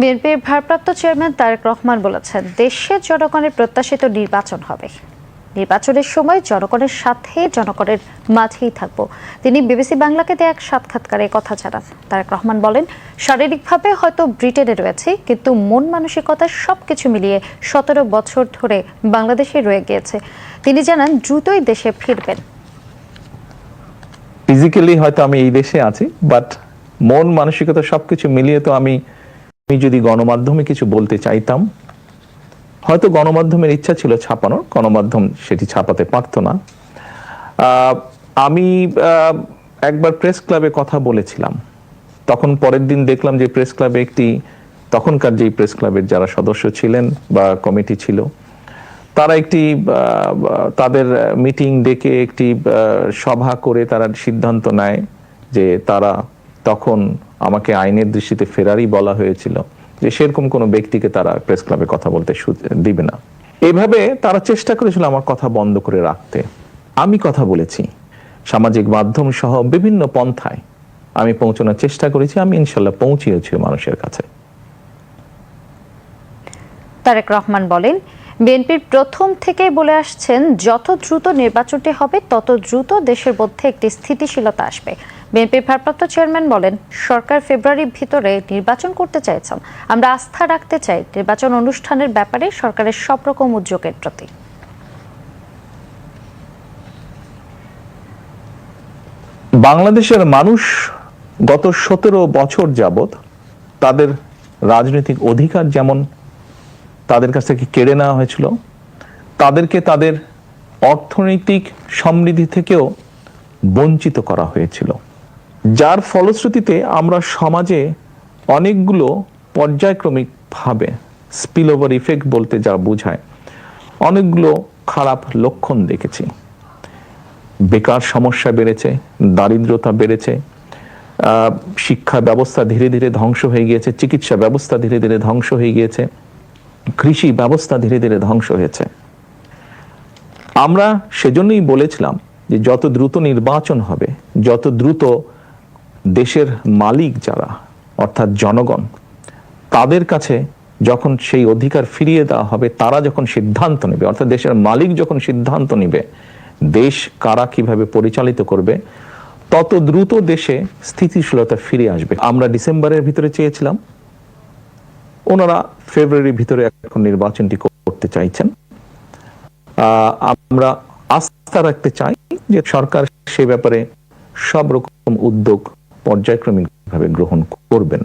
বিএনপির ভারপ্রাপ্ত চেয়ারম্যান তারেক রহমান বলেছেন দেশের জনগণের প্রত্যাশিত নির্বাচন হবে। নির্বাচনের সময় জনগণের সাথে জনগণের মাঝেই থাকব। তিনি বিবিসি বাংলাকে দেয়া এক সাক্ষাৎকারে কথা জানান। তারেক রহমান বলেন, শারীরিকভাবে হয়তো ব্রিটেনে রয়েছে, কিন্তু মন মানসিকতা সবকিছু মিলিয়ে সতেরো বছর ধরে বাংলাদেশে রয়ে গিয়েছে। তিনি জানান, দ্রুতই দেশে ফিরবেন। ফিজিক্যালি হয়তো আমি এই দেশে আছি বাট মন মানসিকতা সবকিছু মিলিয়ে তো আমি আমি যদি গণমাধ্যমে কিছু বলতে চাইতাম, হয়তো গণমাধ্যমের ইচ্ছা ছিল ছাপানোর, গণমাধ্যম সেটি ছাপাতে পারতো না। আমি একবার প্রেস ক্লাবে কথা বলেছিলাম। তখন পরের দিন দেখলাম যে প্রেস ক্লাবে একটি, তখনকার যেই প্রেস ক্লাবের যারা সদস্য ছিলেন বা কমিটি ছিল, তারা একটি তাদের মিটিং ডেকে একটি সভা করে তারা সিদ্ধান্ত নেয় যে তারা তখন আমাকে আইনের দৃষ্টিতে ফেরারই বলা হয়েছিল যে সেরকম কোনো ব্যক্তিকে তারা প্রেস ক্লাবে কথা বলতে দিবে না। এইভাবে তারা চেষ্টা করেছিল আমার কথা বন্ধ করে রাখতে। আমি কথা বলেছি। সামাজিক মাধ্যম সহ বিভিন্ন পন্থায় আমি পৌঁছানোর চেষ্টা করেছি, আমি ইনশাল্লাহ পৌঁছিয়েছি মানুষের কাছে। তারেক রহমান বলেন বিএনপির প্রথম থেকেই বলে আসছেন, যত দ্রুত নির্বাচনটি হবে, তত দ্রুত দেশের মধ্যে একটি স্থিতিশীলতা আসবে। বিএনপির ভারপ্রাপ্ত চেয়ারম্যান বলেন, সরকার ফেব্রুয়ারির ভিতরে নির্বাচন করতে চাইছেন। আমরা আস্থা রাখতে চাই, নির্বাচন অনুষ্ঠানের ব্যাপারে সরকারের সব রকম উদ্যোগের প্রতি। বাংলাদেশের মানুষ গত সতেরো বছর যাবত তাদের রাজনৈতিক অধিকার যেমন তাদের কাছ থেকে কেড়ে নেওয়া হয়েছিল। তাদেরকে তাদের অর্থনৈতিক সমৃদ্ধি থেকেও বঞ্চিত করা হয়েছিল। যার ফলশ্রুতিতে আমরা সমাজে অনেকগুলো পর্যায়ক্রমিকভাবে স্পিল ওভার ইফেক্ট বলতে যা বোঝায়, অনেকগুলো খারাপ লক্ষণ দেখেছি। বেকার সমস্যা বেড়েছে, দারিদ্রতা বেড়েছে শিক্ষা ব্যবস্থা ধীরে ধীরে ধ্বংস হয়ে গিয়েছে, চিকিৎসা ব্যবস্থা ধীরে ধীরে ধ্বংস হয়ে গিয়েছে। কৃষি ব্যবস্থা ধীরে ধীরে ধ্বংস হয়েছে। আমরা সেজন্যই বলেছিলাম যে যত দ্রুত নির্বাচন হবে, যত দ্রুত দেশের মালিক যারা, অর্থাৎ জনগণ, তাদের কাছে যখন সেই অধিকার ফিরিয়ে দেওয়া হবে, তারা যখন সিদ্ধান্ত নেবে, অর্থাৎ দেশের মালিক যখন সিদ্ধান্ত নেবে, দেশ কারা কীভাবে পরিচালিত করবে, তত দ্রুত দেশে স্থিতিশীলতা ফিরে আসবে। আমরা ডিসেম্বরের ভিতরে চেয়েছিলাম ওনারা ফেব্রুয়ারির ভিতরে এখন নির্বাচনটি করতে চাইছেন। আমরা আস্থা রাখতে চাই যে সরকার সে ব্যাপারে সব রকম উদ্যোগ পর্যায়ক্রমিক ভাবে গ্রহণ করবেন।